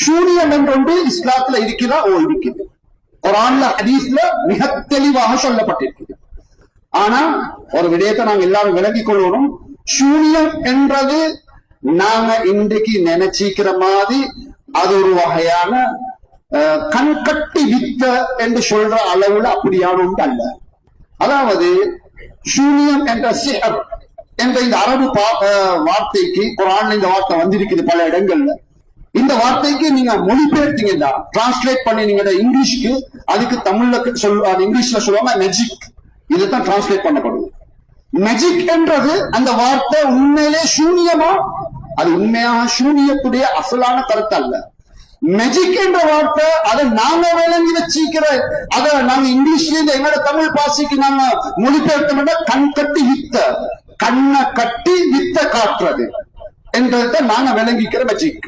சூனியம் என்றொன்று இஸ்லாத்துல இருக்கிறா ஓ இருக்கிறது குரான்ல ஹதீஸ்ல மிக தெளிவாக சொல்லப்பட்டிருக்கிறது ஆனா ஒரு விடயத்தை நாங்க எல்லாரும் விளங்கிக் கொள்ளணும். சூனியம் என்றது நாங்க இன்றைக்கு நினைச்சிக்கிற மாதிரி அது ஒரு வகையான அஹ், கண்கட்டி வித்த என்று சொல்ற அளவுல அப்படியான ஒன்று அல்ல. அதாவது சூனியம் என்ற சிஹர் என்ற இந்த அரபு பா- அஹ், வார்த்தைக்கு குரான் இந்த வார்த்தை வந்திருக்குது பல இடங்கள்ல. இந்த வார்த்தைக்கு நீங்க மொழிபெயர்த்தீங்கன்னா டிரான்ஸ்லேட் பண்ணி இங்கிலீஷ்க்கு அதுக்கு தமிழ்ல சொல்லுவாங்க இங்கிலீஷ்ல சொல்லுவாங்க மெஜிக் இதுதான் டிரான்ஸ்லேட் பண்ணப்படுது மெஜிக் என்றது அந்த வார்த்தை உண்மையிலே சூனியமா? அது உண்மையாக சூனியத்துடைய அசலான கருத்து அல்ல. மெஜிக் என்ற வார்த்தை அதை நாங்க விளங்கி வச்சிக்கிற அத நாங்க இங்கிலீஷ்ல இருந்து எங்களோட தமிழ் பாசிக்கு நாங்க மொழிபெயர்த்தோம்னா கண் கட்டி வித்த கண்ணை கட்டி வித்த காட்டுறது என்றதை நாங்க விளங்கிக்கிற மெஜிக்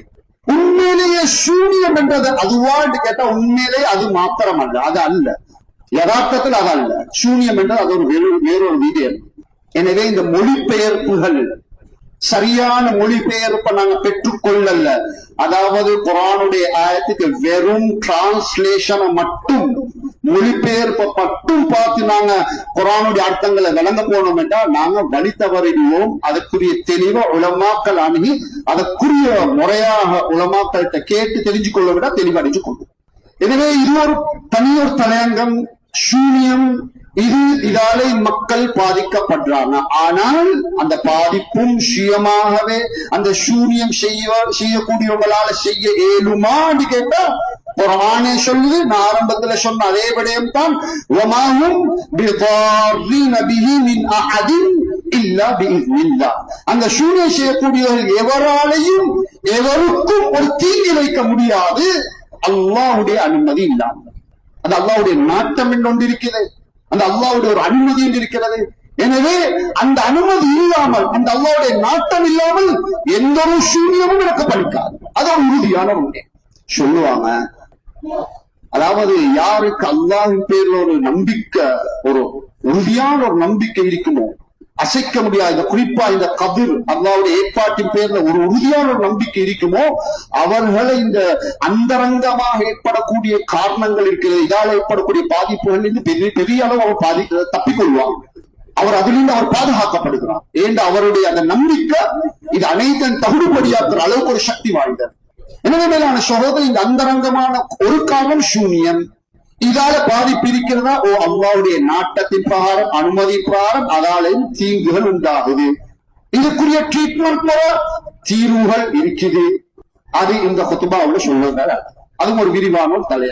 உண்மையிலேயே சூனியம் என்றது அதுவான்னு கேட்டா உண்மையிலேயே அது மாத்திரம் அல்ல அது அல்ல. யதார்த்தத்தில் அது அல்ல. சூனியம் என்றது அது ஒரு வேறு வேறொரு வீடியம் எனவே இந்த மொழிபெயர்ப்புகள் சரியான மொழிபெயர்ப்பை நாங்க பெற்றுக்கொள்ளல. அதாவது குரானுடைய ஆயத்துக்கு வெறும் டிரான்ஸ்லேஷனை மட்டும் மொழிபெயர்ப்பை மட்டும் பார்த்து நாங்க குரானுடைய அர்த்தங்களை விளங்க போனோம் என்றால் நாங்க வழி தவறிடுவோம் அதற்குரிய தெளிவா உலமாக்கல் அணுகி அதற்குரிய முறையாக உலமாக்கள்கிட்ட கேட்டு தெரிஞ்சு கொள்ள விட தெளிவடைஞ்சு கொள்வோம் எனவே இது ஒரு தனியொரு தலையங்கம் சூனியம். இது இதாலே மக்கள் பாதிக்கப்படுறாங்க. ஆனால் அந்த பாதிப்பும் சுயமாகவே அந்த சூரியம் செய்ய செய்யக்கூடியவங்களால செய்ய இயலுமான்னு கேட்டா குரானே சொல்லுது நான் ஆரம்பத்துல சொன்ன அதே விடயம் தான் அந்த சூழ்நிலை செய்யக்கூடியவர்கள் எவராலையும் எவருக்கும் ஒரு தீங்கி வைக்க முடியாது. அல்லாவுடைய அனுமதி இல்லாமல். அந்த அல்லாவுடைய நாட்டம் என்று அந்த அல்லாவுடைய ஒரு அனுமதி இருக்கிறது. எனவே அந்த அனுமதி இல்லாமல் அந்த அல்லாவுடைய நாட்டம் இல்லாமல் எந்த ஒரு சூன்யமும் எனக்கு படிக்காது அது ஒரு உறுதியான ஒன்று சொல்லுவாங்க அதாவது யாருக்கு அல்லாஹ்வின் பேர்ல ஒரு நம்பிக்கை ஒரு உறுதியான ஒரு நம்பிக்கை இருக்குமோ? அசைக்க முடியாத குறிப்பா இந்த கதிர் அல்லாவுடைய ஏற்பாட்டின் பேர்ல ஒரு உறுதியான ஒரு நம்பிக்கை இருக்குமோ? அவர்களை இந்த அந்தரங்கமாக ஏற்படக்கூடிய காரணங்கள் இருக்கிறது இதால ஏற்படக்கூடிய பாதிப்புகள் இருந்து பெரிய பெரிய அளவு அவர் பாதி தப்பிக்கொள்வாங்க அவர் அதிலிருந்து அவர் பாதுகாக்கப்படுகிறார். ஏன் அவருடைய அந்த நம்பிக்கை இது அனைத்தும் தகுடுபடியாக்குற அளவுக்கு ஒரு சக்தி வாய்ந்தது. எனவே மேலான சகோதரி இந்த அந்தரங்கமான ஒரு காலம் சூன்யம். இதால பாதிப்பு இருக்கிறதா ஓ அம்மாவுடைய நாட்டத்தின் பிரகாரம் அனுமதி பிரகாரம் அதாலையும் தீங்குகள் உண்டாகுது. இதுக்குரிய ட்ரீட்மெண்ட் தீர்வுகள் இருக்குது. அது இந்த குத்துபாவில் சொல்லுங்க அதுவும் ஒரு விரிவான தலையா